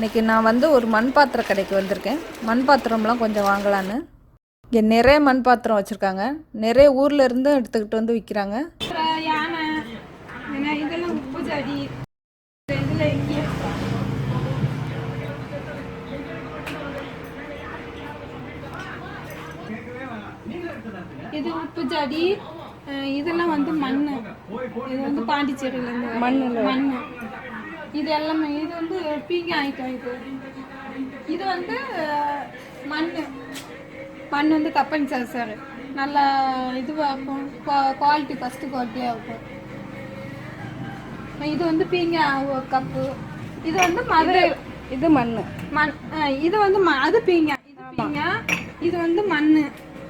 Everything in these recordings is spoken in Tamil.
இன்றைக்கி நான் வந்து ஒரு மண் பாத்திர கடைக்கு வந்திருக்கேன். மண் பாத்திரம்லாம் கொஞ்சம் வாங்கலான்னு. இங்கே நிறைய மண் பாத்திரம் வச்சுருக்காங்க. நிறைய ஊர்ல இருந்து எடுத்துக்கிட்டு வந்து விற்கிறாங்க இது உப்பு ஜாடி இதெல்லாம் வந்து மண் இது வந்து பாண்டிச்சேரியிலேருந்து மண்ணுல. மண் இது எல்லாமே இது வந்து பீங்க ஐட்டம் இது. இது வந்து மண் மண் வந்து கப்பன் சார் சார். நல்லா இதுவாக இருக்கும். குவாலிட்டி ஃபஸ்ட்டு குவாலிட்டியாக இருக்கும். இது வந்து பீங்க கப்பு. இது வந்து மதுரை இது மண் மண் இது வந்து ம- அது பீங்க இது பீங்க இது வந்து மண்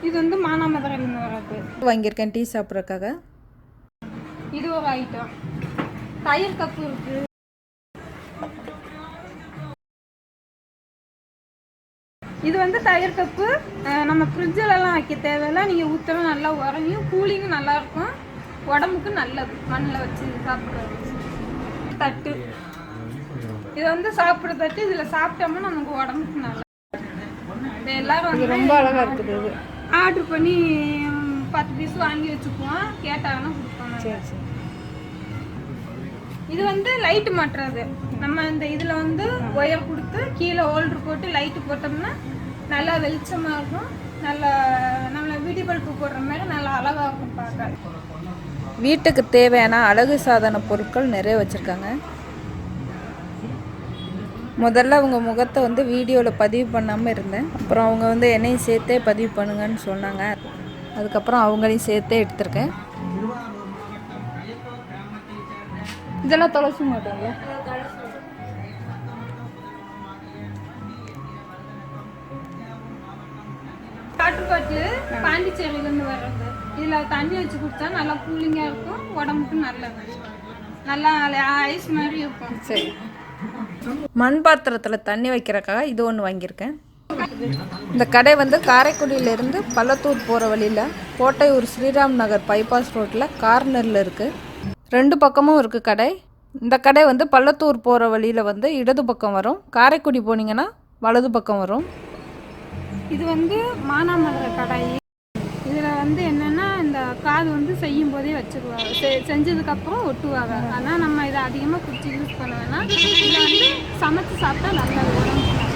இது வந்து மானாமதுரையிலேருந்து வர்றது. வாங்கியிருக்கேன் டீ சாப்பிட்றதுக்காக. இது ஒரு ஐட்டம் தயிர் கப்பு இருக்கு. இது வந்து தயிர் கப்பு. நம்ம ஃப்ரிட்ஜிலலாம் வைக்க தேவையில்ல. நீங்கள் ஊற்றலாம் நல்லா உறையும் கூலிங்கும் நல்லா இருக்கும். உடம்புக்கு நல்லது. மண்ணில் வச்சு சாப்பிட்றது. தட்டு. இது வந்து சாப்பிட்ற தட்டு. இதில் சாப்பிட்டோம்னா நமக்கு உடம்புக்கு நல்லது. இது எல்லாரும் வந்து ரொம்ப அழகாக இருக்குது இது. ஆர்டர் பண்ணி பத்து பீஸ் வாங்கி வச்சுக்குவோம். கேட்டாங்கன்னா கொடுப்போம் இது வந்து லைட் மாட்டுறது. நம்ம இந்த இதுல வந்து ஒயர் கொடுத்து கீழே ஹோல்டர் போட்டு லைட்டு போட்டோம்னா நல்லா வெளிச்சமா இருக்கும். நல்லா நம்மள வீடி பல்பு போடுற மாதிரி நல்லா அழகா இருக்கும் பார்க்க. வீட்டுக்கு தேவையான அழகு சாதன பொருட்கள் நிறைய வச்சுருக்காங்க. முதல்ல அவங்க முகத்தை வந்து வீடியோவில் பதிவு பண்ணாமல் இருந்தேன். அப்புறம் அவங்க வந்து என்னையும் சேர்த்தே பதிவு பண்ணுங்கன்னு சொன்னாங்க. அதுக்கப்புறம் அவங்களையும் சேர்த்தே எடுத்திருக்கேன். இதெல்லாம் தொலைச்சி மாட்டோம்ல வாட்டர் பாட்டில் பாண்டிச்சேரியிலேருந்து வர்றது. இதில் தண்ணி வச்சு குடித்தா நல்லா கூலிங்காக இருக்கும் உடம்புக்கு நல்லது. நல்லா ஐஸ் மாதிரி இருக்கும். சரி. மண் பாத்திரத்தில் தண்ணி வைக்கிறக்காக இது ஒன்று வாங்கியிருக்கேன். இந்த கடை வந்து காரைக்குடியிலேருந்து பள்ளத்தூர் போகிற வழியில் கோட்டையூர் ஸ்ரீராம் நகர் பைபாஸ் ரோட்டில் கார்னரில் இருக்குது ரெண்டு பக்கமும் இருக்குது கடை. இந்த கடை வந்து பள்ளத்தூர் போகிற வழியில் வந்து இடது பக்கம் வரும். காரைக்குடி போனீங்கன்னா வலது பக்கம் வரும். இது வந்து மானாமதுரை கடாய். இதில் வந்து என்னென்னா இந்த காது வந்து செய்யும் போதே வச்சுக்குவாங்க செ செஞ்சதுக்கப்புறம் ஒட்டுவாங்க. ஆனால் நம்ம இதை அதிகமாக குடிச்சு யூஸ் பண்ண வேணாம். இதில் வந்து சமைச்சு சாப்பிட்டா நல்லது. உடம்புக்கு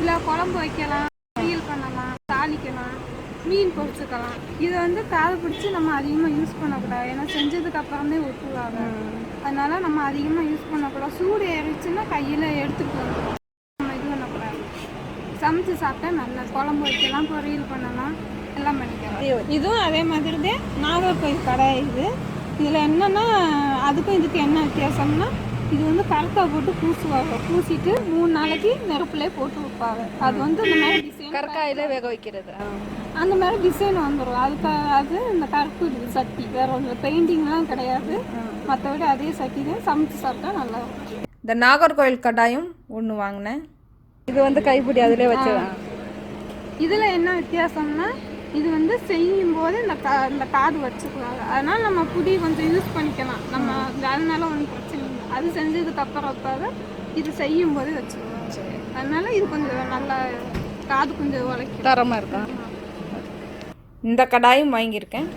இல்லை குழம்பு வைக்கலாம் பொரியல் பண்ணலாம் தாளிக்கலாம் மீன் பொரிச்சுக்கலாம். இதை வந்து காது பிடிச்சி நம்ம அதிகமாக யூஸ் பண்ணக்கூடாது. ஏன்னா செஞ்சதுக்கு அப்புறமே ஒட்டுவாங்க அதனால நம்ம அதிகமாக யூஸ் பண்ணக்கூடாது. சூடு ஏறிச்சுன்னா கையில் எடுத்துட்டு வந்துடும் இது சமைச்சு சாப்பிட்டா நல்லா குழம்பு வைக்கலாம் பொரியல் பண்ணலாம் எல்லாம் பண்ணிக்கலாம். இதுவும் அதே மாதிரி தான் நாகர்கோயில் கடை இது. இதில் என்னன்னா அதுக்கும் இதுக்கு என்ன வித்தியாசம்னா இது வந்து கருக்காய் போட்டு பூசுவாங்க. பூசிட்டு மூணு நாளைக்கு நெருப்புலேயே போட்டு வைப்பாங்க அது வந்து இந்த மாதிரி டிசைன் கற்காயில் வேக வைக்கிறது. அந்த மாதிரி டிசைன் வந்துடும் அதுக்கு அது இந்த கருப்பு இது சட்டி. வேற ஒன்று பெயிண்டிங்லாம் கிடையாது. மற்றபடி அதே சட்டி தான் சமைச்சு சாப்பிட்டா நல்லா இருக்கும். இந்த நாகர்கோவில் கடாயும் ஒன்று வாங்கினேன். இது வந்து கைப்பிடி அதிலே வச்சு இதில் என்ன வித்தியாசம்னா இது வந்து செய்யும் போது இந்த கா இந்த காது வச்சுக்குவாங்க. அதனால நம்ம புடி கொஞ்சம் யூஸ் பண்ணிக்கலாம். நம்ம அதனால ஒன்றும் பிரச்சனை இல்லை. அது செஞ்சதுக்கு அப்புறம் இது செய்யும் போது வச்சுக்குவாங்க அதனால இது கொஞ்சம் நல்லா காது கொஞ்சம் உழைக்கும் தரமாக இருக்கும் இந்த கடாயும் வாங்கியிருக்கேன்.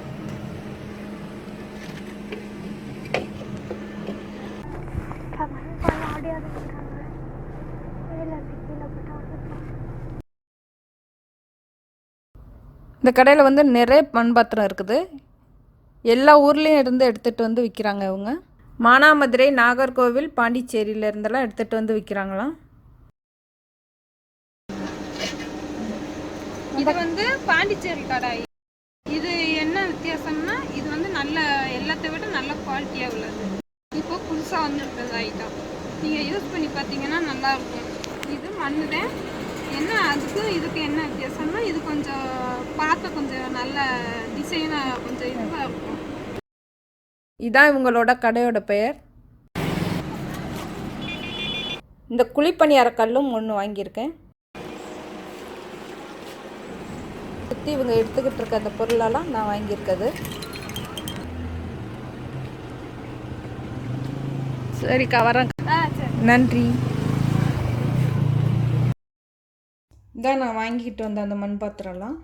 இந்த கடையில் வந்து நிறைய மண்பாத்திரம் இருக்குது. எல்லா ஊர்லேயும் இருந்து எடுத்துகிட்டு வந்து விற்கிறாங்க இவங்க. மானாமதுரை நாகர்கோவில் பாண்டிச்சேரியில இருந்தெல்லாம் எடுத்துகிட்டு வந்து விற்கிறாங்களாம் இது வந்து பாண்டிச்சேரி கடாய் இது என்ன வித்தியாசம்னா இது வந்து நல்ல எல்லாத்தை விட நல்ல குவாலிட்டியாக உள்ளது. இப்போ புதுசாக வந்துருக்குது ஐட்டம் நீங்கள் யூஸ் பண்ணி பார்த்தீங்கன்னா நல்லா இருக்கும். இது மண்ணு தான் என்ன அதுக்கும் இதுக்கு என்ன வித்தியாசம்னா இது கொஞ்சம் பார்க்க கொஞ்சம் நல்ல டிசைனாக கொஞ்சம் இதுவாக இருக்கும். இதான் இவங்களோட கடையோட பெயர். இந்த குழிப்பணியார கல்லும் ஒன்று வாங்கியிருக்கேன். சுற்றி இவங்க எடுத்துக்கிட்டு இருக்க அந்த பொருளெல்லாம் நான் வாங்கியிருக்கிறது சரிக்கா வரேன் ஆ சரி. நன்றி. இதான் நான் வாங்கிக்கிட்டு வந்த அந்த மண் பாத்திரம்லாம்.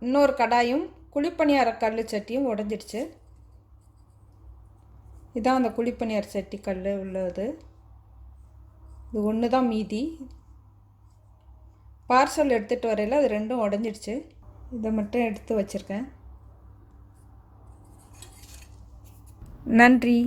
இன்னொரு கடாயும் குழிப்பணியார கல் சட்டியும் உடஞ்சிடுச்சு. இதான் அந்த குழிப்பணியார சட்டி கல் உள்ளது. இது ஒன்று தான் மீதி. பார்சல் எடுத்துகிட்டு வரையில் அது ரெண்டும் உடஞ்சிடுச்சு. இதை மட்டும் எடுத்து வச்சுருக்கேன். நன்றி.